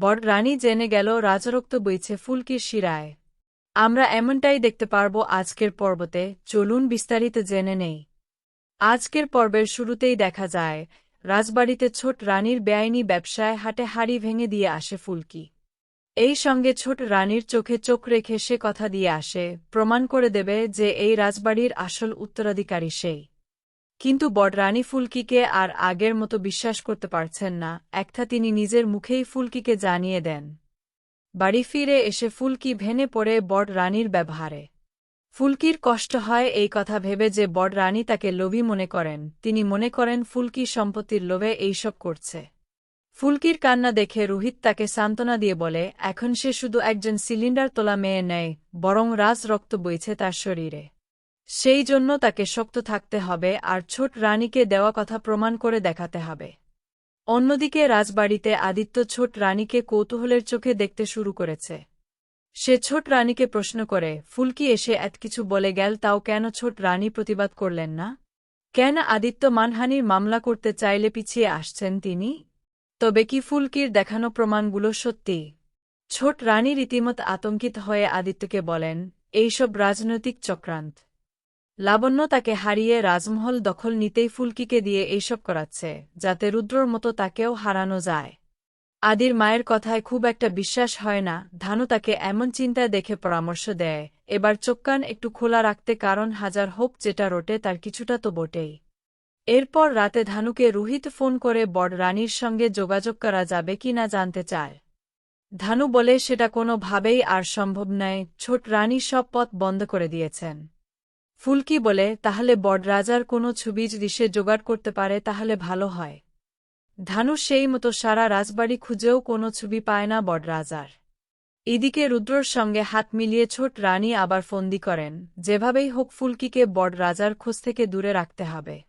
বড় রানী জেনে গেল রাজরক্ত বইছে ফুলকির শিরায়। আমরা এমনটাই দেখতে পারব আজকের পর্বতে, চলুন বিস্তারিত জেনে নেই। আজকের পর্বের শুরুতেই দেখা যায়, রাজবাড়িতে ছোট রানীর বেআইনি ব্যবসায় হাটে হাড়ি ভেঙে দিয়ে আসে ফুলকি। এই সঙ্গে ছোট রানীর চোখে চোখ রেখে সে কথা দিয়ে আসে, প্রমাণ করে দেবে যে এই রাজবাড়ির আসল উত্তরাধিকারী সেই। কিন্তু বডরানী ফুলকিকে আর আগের মতো বিশ্বাস করতে পারছেন না। একটা তিনি নিজের মুখেই ফুলকিকে জানিয়ে দেন, বাড়ি ফিরে এসে ফুলকি ভেনে পড়ে বড় রানীর ব্যবহারে। ফুলকির কষ্ট হয় এই কথা ভেবে যে বড় রানী তাকে লোভী মনে করেন। তিনি মনে করেন ফুলকি সম্পত্তির লোভে এইসব করছে। ফুলকির কান্না দেখে রোহিত তাকে সান্ত্বনা দিয়ে বলে, এখন সে শুধু একজন সিলিন্ডার তোলা মেয়ে নেয় বরং রাজ রক্ত বইছে তার শরীরে। সেই জন্য তাকে শক্ত থাকতে হবে আর ছোট রানীকে দেওয়া কথা প্রমাণ করে দেখাতে হবে। অন্যদিকে রাজবাড়িতে আদিত্য ছোট রানীকে কৌতূহলের চোখে দেখতে শুরু করেছে। সে ছোট রানীকে প্রশ্ন করে, ফুলকি এসে এত কিছু বলে গেল, তাও কেন ছোট রানী প্রতিবাদ করলেন না? কেন আদিত্য মানহানির মামলা করতে চাইলে পিছিয়ে আসছেন তিনি? তবে কি ফুলকির দেখানো প্রমাণগুলো সত্যি? ছোট রানী রীতিমত আতঙ্কিত হয়ে আদিত্যকে বলেন, এইসব রাজনৈতিক চক্রান্ত। লাবণ্য তাকে হারিয়ে রাজমহল দখল নিতেই ফুলকিকে দিয়ে এইসব করাচ্ছে, যাতে রুদ্রর মতো তাকেও হারানো যায়। আদির মায়ের কথায় খুব একটা বিশ্বাস হয় না, ধানু তাকে এমন চিন্তায় দেখে পরামর্শ দেয়, এবার চোখকান একটু খোলা রাখতে কারণ হাজার হোক যেটা রোটে তার কিছুটা তো বটেই। এরপর রাতে ধানুকে রোহিত ফোন করে বড় রানীর সঙ্গে যোগাযোগ করা যাবে কি না জানতে চায়। ধানু বলে, সেটা কোনোভাবেই আর সম্ভব নয়। ছোট রানী সব পথ বন্ধ করে দিয়েছেন। ফুলকি বলে, তাহলে বড়রাজার কোনো ছবি দিশে জোগাড় করতে পারে, তাহলে ভালো হয়। ধানু সেই মতো সারা রাজবাড়ি খুঁজেও কোনো ছবি পায় না বড়রাজার এদিকে রুদ্রর সঙ্গে হাত মিলিয়ে ছোট রানী আবার ফন্দি করেন। যেভাবেই হোক ফুলকিকে বড়রাজার খোঁজ থেকে দূরে রাখতে হবে।